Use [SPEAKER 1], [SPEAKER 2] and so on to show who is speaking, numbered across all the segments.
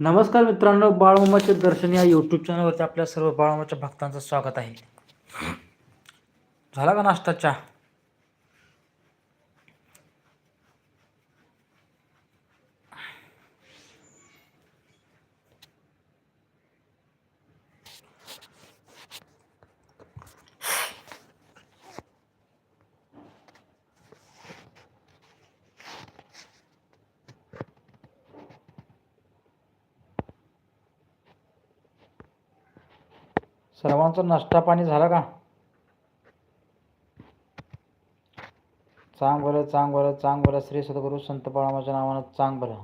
[SPEAKER 1] नमस्कार मित्रांनो बाळमामाचे दर्शन या यूट्यूब चॅनलवरती आपल्या सर्व बाळमामाच्या भक्तांचं स्वागत आहे. झाला का नाश्ता चहा? सर्वांचा नाश्ता पाणी झाला का? चांग बरं चांग बरं चांग बरं श्री सद्गुरू संत बाळामाच्या नावानं चांग बरं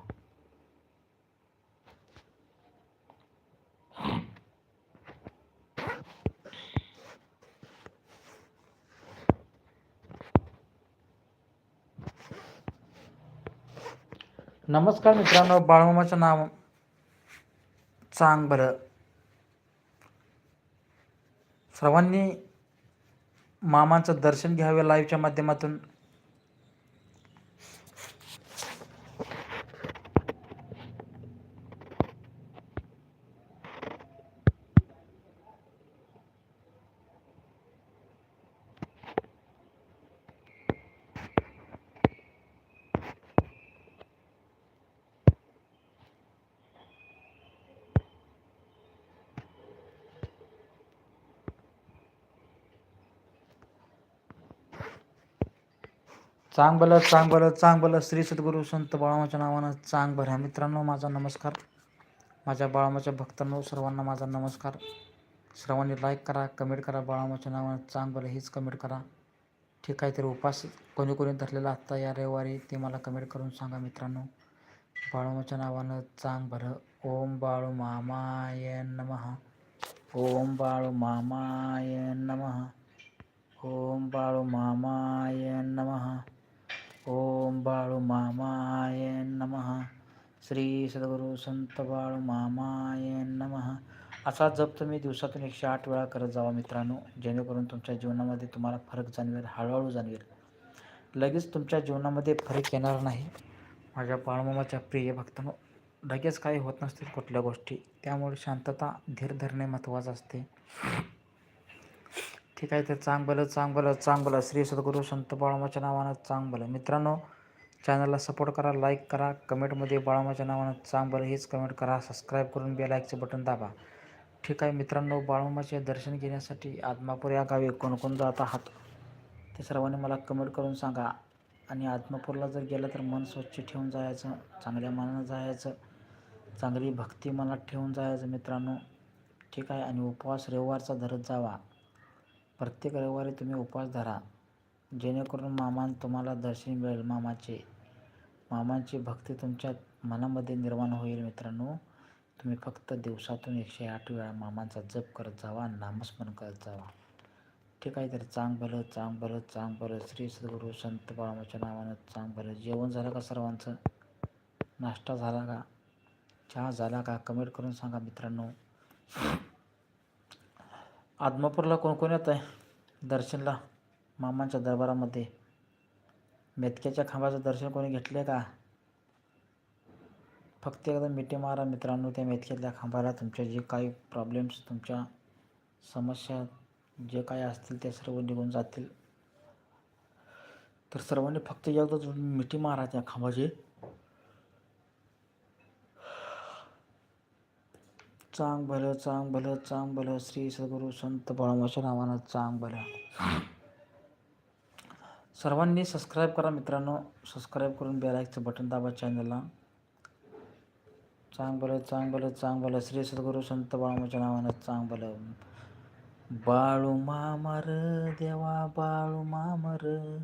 [SPEAKER 1] नमस्कार मित्रांनो बाळमामाचं नाव चांग बरं सर्वांनी मामांचं दर्शन घ्यावे लाईव्हच्या माध्यमातून. चांग भलं चांग भलं चांग भलं श्री सद्गुरू संत बाळामाच्या नावानं चांग भल्या मित्रांनो माझा नमस्कार. माझ्या बाळामाच्या भक्तांनो सर्वांना माझा नमस्कार. सर्वांनी लाईक करा कमेंट करा. बाळामाच्या नावानं चांग भलं हेच कमेंट करा. ठीक आहे तरी उपास कोणी कोणी धरलेला आत्ता या रविवारी ते मला कमेंट करून सांगा मित्रांनो. बाळूमाच्या नावानं चांग भरं ओम बाळू मामाय नमः. ओम बाळू मामाय नमः. ओम बाळू मामाय नमः. ओम बाळू मामाय नमः. श्री सद्गुरू संत बाळू मामाय नमः. असा जप तुम्ही दिवसातून एकशे आठ वेळा करत जावा मित्रांनो जेणेकरून तुमच्या जीवनामध्ये तुम्हाला फरक जाणवेल हळूहळू जाणवेल. लगेच तुमच्या जीवनामध्ये फरक येणार नाही. माझ्या बाळमामाच्या प्रिय भक्तांनो लगेच काही होत नसतील कुठल्या गोष्टी त्यामुळे शांतता धीर धरणे महत्त्वाचं असते. ठीक आहे तर चांगलं चांगलं चांगलं. श्री सद्गुरू संत बाळमाच्या नावानं चांगलं. मित्रांनो चॅनलला सपोर्ट करा लाईक करा. कमेंटमध्ये बाळमाच्या नावानं चांगलं हेच कमेंट करा. सबस्क्राईब करून बेल लाईकचं बटन दाबा. ठीक आहे मित्रांनो बाळमाचे दर्शन घेण्यासाठी आदमापूर या गावी कोण कोण जात आहात ते सर्वांनी मला कमेंट करून सांगा. आणि आदमापूरला जर गेलं तर मन स्वच्छ ठेवून जायचं चांगल्या मनानं जायचं चांगली भक्ती मनात ठेवून जायचं मित्रांनो. ठीक आहे आणि उपवास रविवारचा धरत जावा. प्रत्येक रविवारी तुम्ही उपवास धरा. जेणेकरून मामान तुम्हाला दर्शन मिळेल. मामाचे मामांची भक्ती तुमच्या मनामध्ये निर्माण होईल मित्रांनो. तुम्ही फक्त दिवसातून एकशे आठ वेळा मामांचा जप करत जावा नामस्मरण करत जावा. ठीक आहे तर चांग भलं चांग भलं चांग भलं. श्री सद्गुरू संत बाळामाच्या नावानं चांग भलं. जेवण झालं का सर्वांचं? नाश्ता झाला का? चहा झाला का? कमेंट करून सांगा मित्रांनो. आदमापूरला कोण कोण येत आहे दर्शनला मामांच्या दरबारामध्ये. मेतक्याच्या खांबाचं दर्शन कोणी घेतलं का? फक्त एकदा मिठी मारा मित्रांनो त्या मेतक्यातल्या खांबाला तुमच्या जे काही प्रॉब्लेम्स तुमच्या समस्या जे काही असतील ते सर्व निघून जातील. तर सर्वांनी फक्त एकदा मिठी मारा त्या खांबाची. चांग भलं चांग भलं चांग भलं. श्री सद्गुरू संत बाळमाच्या नावानं चांग भलं. सर्वांनी सबस्क्राईब करा मित्रांनो. सबस्क्राईब करून बेलायकचं बटन दाबा चॅनलला चांग भलं चांग भलं चांग भलं. श्री सद्गुरू संत बाळमाच्या नावानं चांग भलं. बाळू मामर देवा बाळू मामर.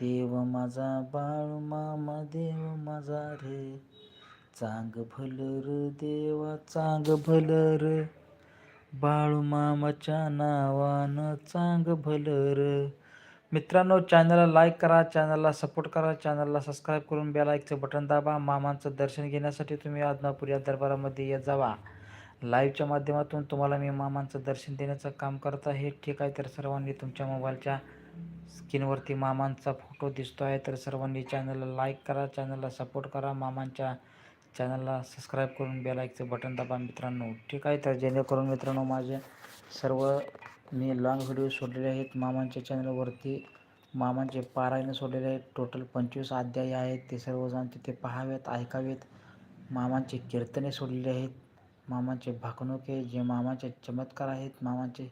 [SPEAKER 1] देव माझा बाळू मामा देव माझा रे. चांग भलर र देवा चांग भलर. र बाळू मामाच्या नावानं चांग भलर. र मित्रांनो चॅनलला लाईक करा चॅनलला सपोर्ट करा चॅनलला सबस्क्राईब करून बेल आयकचं बटन दाबा. मामांचं दर्शन घेण्यासाठी तुम्ही आदनापूर या दरबारामध्ये येत जावा. लाईव्हच्या माध्यमातून तुम्हाला मी मामांचं दर्शन देण्याचं काम करत आहे. ठीक आहे तर सर्वांनी तुमच्या मोबाईलच्या स्क्रीनवरती मामांचा फोटो दिसतो आहे तर सर्वांनी चॅनलला लाईक करा चॅनलला सपोर्ट करा. मामांच्या चॅनलला सबस्क्राईब करून बेल आयकचं बटन दाबा मित्रांनो. ठीक आहे तर जेणेकरून मित्रांनो माझे सर्व मी लॉंग व्हिडिओ सोडलेले आहेत. मामांच्या चॅनलवरती मामांचे पारायण सोडलेले आहेत. टोटल पंचवीस अध्याय आहेत. ते सर्वजण तिथे पाहावेत ऐकावेत. मामांचे कीर्तने सोडलेले आहेत. मामांचे भाकणुके जे मामाचे चमत्कार आहेत मामांचे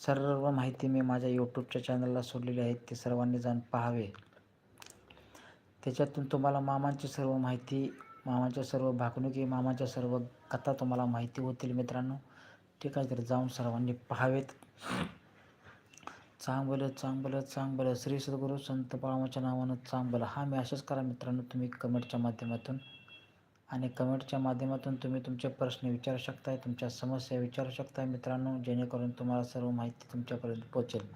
[SPEAKER 1] सर्व माहिती मी माझ्या यूट्यूबच्या चॅनलला सोडलेली आहेत ते सर्वांनी जाऊन पाहावे. त्याच्यातून तुम्हाला मामांची सर्व माहिती मामाच्या सर्व भाकणुकी मामाच्या सर्व कथा तुम्हाला माहिती होतील मित्रांनो. ठीक आहे तर जाऊन सर्वांनी पाहावेत. चांगलं चांगलं चांगलं. श्री सद्गुरू संत बाळामाच्या नावानं चांगलं. हा मॅसेज करा मित्रांनो तुम्ही कमेंटच्या माध्यमातून. आणि कमेंटच्या माध्यमातून तुम्ही तुमचे प्रश्न विचारू शकताय तुमच्या समस्या विचारू शकताय मित्रांनो जेणेकरून तुम्हाला सर्व माहिती तुमच्यापर्यंत पोचेल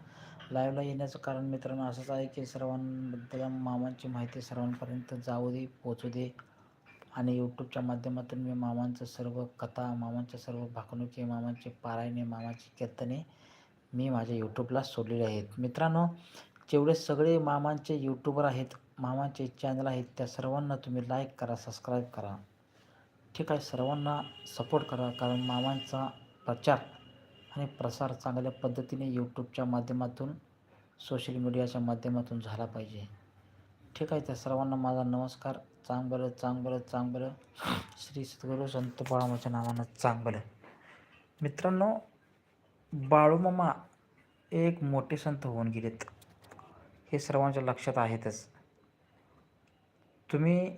[SPEAKER 1] लाईव्हला येण्याचं कारण मित्रांनो असंच आहे की सर्वांबद्दल मामांची माहिती सर्वांपर्यंत जाऊ दे पोचू दे. आणि यूट्यूबच्या माध्यमातून मी मामांचं सर्व कथा मामांच्या सर्व भाकणुके मामांचे पारायणे मामाची कीर्तने मी माझ्या यूट्यूबला सोडलेले आहेत. मित्रांनो जेवढे सगळे मामांचे यूट्यूबर आहेत मामांचे चॅनल आहेत त्या सर्वांना तुम्ही लाईक करा सबस्क्राईब करा. ठीक आहे सर्वांना सपोर्ट करा कारण मामांचा प्रचार आणि प्रसार चांगल्या पद्धतीने यूट्यूबच्या माध्यमातून सोशल मीडियाच्या माध्यमातून झाला पाहिजे. ठीक आहे त्या सर्वांना माझा नमस्कार. चांगलं चांगलं चांगलं. श्री सद्गुरू संत बाळामाच्या नावानं चांगलं. मित्रांनो बाळूमामा एक मोठे संत होऊन गेलेत. हे सर्वांच्या लक्षात आहेतच. तुम्ही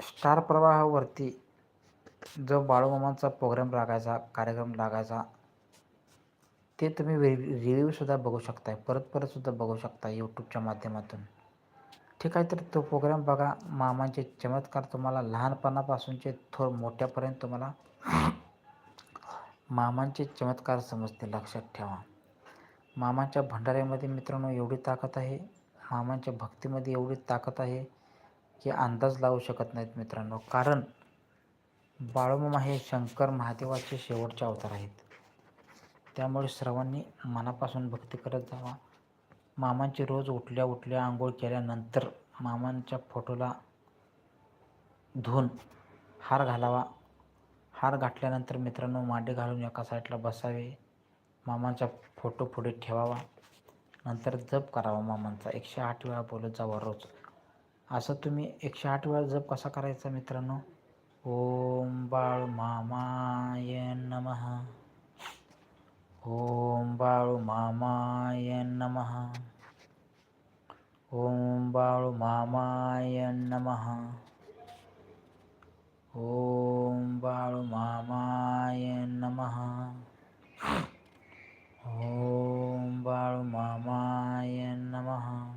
[SPEAKER 1] स्टार प्रवाहावरती जो बाळूमामांचा प्रोग्राम लागायचा कार्यक्रम लागायचा ते तुम्ही रिव्ह्यूसुद्धा बघू शकताय. परत परतसुद्धा बघू शकता यूट्यूबच्या माध्यमातून. ठीक आहे तर तो प्रोग्राम बघा. मामांचे चमत्कार तुम्हाला लहानपणापासूनचे थोर मोठ्यापर्यंत तुम्हाला मामांचे चमत्कार समजते. लक्षात ठेवा. मामांच्या भंडाऱ्यामध्ये मित्रांनो एवढी ताकद आहे. मामांच्या भक्तीमध्ये एवढी ताकद आहे की अंदाज लावू शकत नाहीत मित्रांनो. कारण बाळूमामा हे शंकर महादेवाचे शेवटचे अवतार आहेत. त्यामुळे सर्वांनी मनापासून भक्ती करत जावा. मामांची रोज उठल्या उठल्या आंघोळ केल्यानंतर मामांच्या फोटोला धुवून हार घालावा. हार घातल्यानंतर मित्रांनो मांडे घालून एका साईडला बसावे. मामांचा फोटो पुढे ठेवावा. नंतर जप करावा मामांचा. एकशे आठ वेळा बोलत जावा रोज. असं तुम्ही एकशे आठ वेळा जप कसा करायचा मित्रांनो? ओम बाळ मामाय नमः. ओम बाळू मामाय नमः. ओम बाळू मामाय नमः. ओम बाळू मामाय नमः. ओम बाळू मामाय नमः.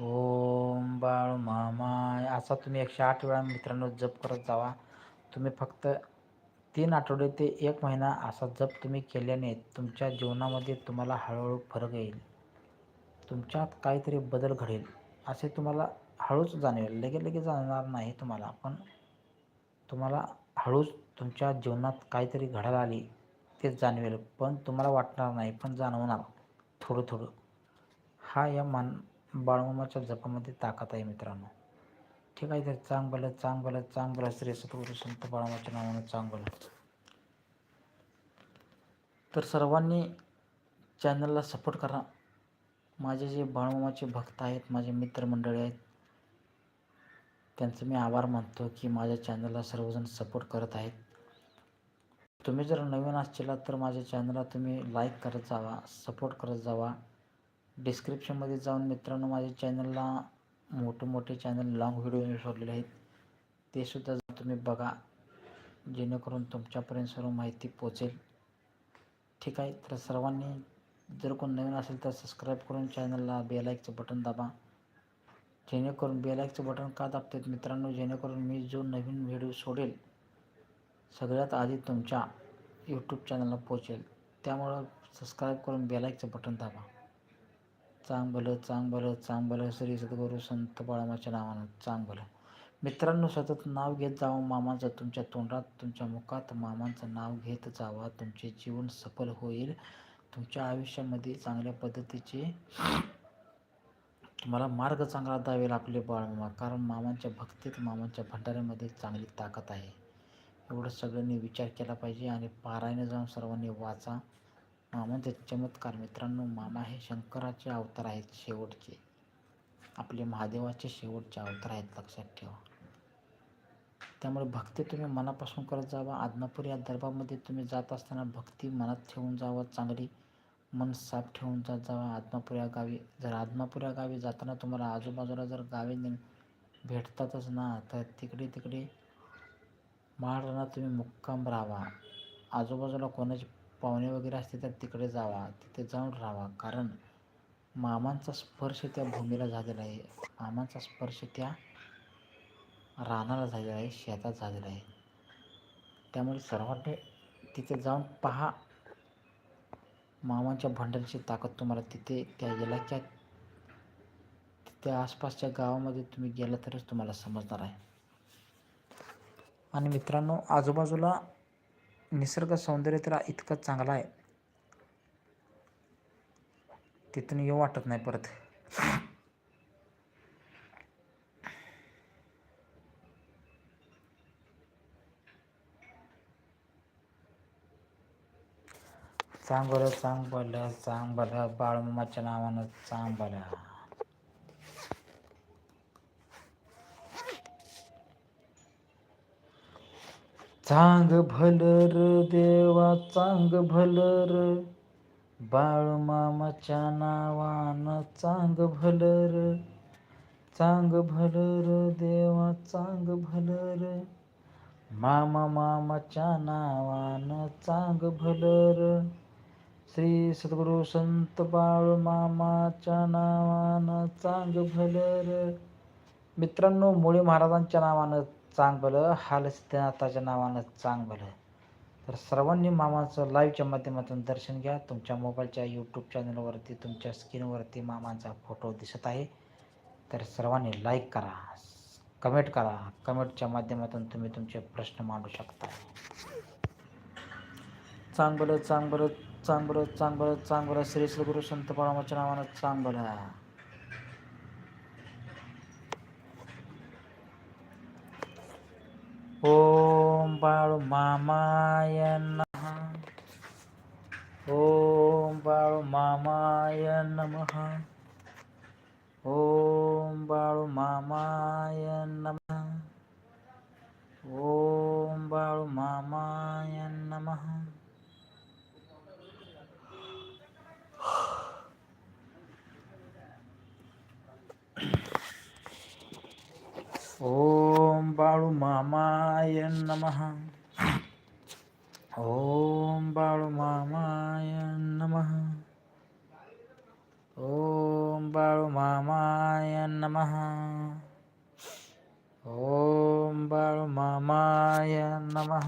[SPEAKER 1] ओम बाळू मामाय. असा तुम्ही एकशे आठ वेळा मित्रांनो जप करत जावा. तुम्ही फक्त तीन आठवडे ते एक महिना असा जप तुम्ही केल्याने तुमच्या जीवनामध्ये तुम्हाला हळूहळू फरक येईल. तुमच्यात काहीतरी बदल घडेल असे तुम्हाला हळूच जाणवेल. लगे लगेच जाणणार नाही तुम्हाला पण तुम्हाला हळूच तुमच्या जीवनात काहीतरी घडायला आली ते जाणवेल पण तुम्हाला वाटणार नाही पण जाणवणार थोडं थोडं. हा या मान बाळमामाच्या जपामध्ये ताकद आहे मित्रांनो. ठीक आहे. तर चांगलं चांगलं चांगलं. श्री सतगुरु संत बाळमाच्या नावानं चांगलं. तर सर्वांनी चॅनलला सपोर्ट करा. माझे जे बाळमामाचे भक्त आहेत माझे मित्रमंडळी आहेत त्यांचं मी आभार मानतो की माझ्या चॅनलला सर्वजण सपोर्ट करत आहेत. तुम्ही जर नवीन असशीला तर माझ्या चॅनलला तुम्ही लाईक करत जावा सपोर्ट करत जावा. डिस्क्रिप्शनमध्ये जाऊन मित्रांनो माझ्या चॅनलला मोठे मोठे चॅनल लाँग व्हिडिओ मी सोडलेले आहेत. ते सुद्धा तुम्ही बघा जेणेकरून तुमच्यापर्यंत सर्व माहिती पोचेल. ठीक आहे तर सर्वांनी जर कोण नवीन असेल तर सबस्क्राईब करून चॅनलला बेलाईकचं बटन दाबा. जेणेकरून बेलाईकचं बटन का दाबतात मित्रांनो? जेणेकरून मी जो नवीन व्हिडिओ सोडेल सगळ्यात आधी तुमच्या यूट्यूब चॅनलला पोचेल. त्यामुळं सबस्क्राईब करून बेलाईकचं बटन दाबा. चांगलं चांगलं चांगलं श्री सद्गुरू संत बाळामाच्या नावानं चांगलं. मित्रांनो सतत नाव घेत जावं मामाचं तुमच्या तोंडात तुमच्या मुखात मामांचं नाव घेत जावा. तुमचे जीवन सफल होईल. तुमच्या आयुष्यामध्ये चांगल्या पद्धतीचे तुम्हाला मार्ग चांगला दावेल आपले बाळमामा. कारण मामांच्या भक्तीत मामांच्या भंडाऱ्यामध्ये चांगली ताकद आहे. एवढं सगळ्यांनी विचार केला पाहिजे आणि पारायणे जाऊन सर्वांनी वाचा. मामांचे चमत्कार मित्रांनो मामा हे शंकराचे अवतार आहेत शेवटचे. आपले महादेवाचे शेवटचे अवतार आहेत लक्षात ठेवा. त्यामुळे भक्ती तुम्ही मनापासून करत जावा. आदमापूर या दरबारमध्ये तुम्ही जात असताना भक्ती मनात ठेवून जावा चांगली मन साफ ठेवून जात जावा. आदमापूर या गावी जर आदमापूर या गावी जाताना तुम्हाला आजूबाजूला जर गावे भेटतातच ना तर तिकडे तिकडे माळरानात तुम्ही मुक्काम राहावा आजूबाजूला कोणाची पाहुणे वगैरे असते तर तिकडे जावा तिथे जाऊन राहावा. कारण मामांचा स्पर्श त्या भूमीला झालेला आहे. मामांचा स्पर्श त्या रानाला झालेला आहे शेतात झालेला आहे. त्यामुळे सर्वांनी तिथे जाऊन पहा. मामांच्या भंडारीची ताकद तुम्हाला तिथे त्या इलाक्यात त्या आसपासच्या गावामध्ये तुम्ही गेला तरच तुम्हाला समजणार आहे. आणि मित्रांनो आजूबाजूला निसर्ग सौंदर्य तर इतकं चांगलं आहे. तिथून येऊ वाटत नाही परत. चांगलं बरं चांग बरं चांग बरं बाळमाच्या नावानं चांग चांग भलर देवा चांग भलर. बाळ मामाच्या नावानं चांग भलर. चांग भलर देवा चांग भलर. मामा मामाच्या नावानं चांग भलर. श्री सद्गुरु संत बाळ मामाच्या नावानं चांग भलर. मित्रांनो मुळे महाराजांच्या नावानं चांग भलं हालसिद्धनाथाच्या नावानं चांग भलं तर सर्वांनी मामाचं लाईव्हच्या माध्यमातून दर्शन घ्या. तुमच्या मोबाईलच्या यूट्यूब चॅनलवरती तुमच्या स्क्रीनवरती मामांचा फोटो दिसत आहे. तर सर्वांनी लाईक करा कमेंट करा. कमेंटच्या माध्यमातून तुम्ही तुमचे प्रश्न मांडू शकता. चांगलं चांगलं चांगलं चांगलं चांगलं श्री सद्गुरु संत परमाच्या नावानं चांगलं. Baru mama yana Om Baru mama yana maha Om Baru mama yana Om Baru mama yana Om Baru mama yana ओम बाळूमामाय नम. ओम बाळूमामाय नम. ओम बाळूमामाय नम.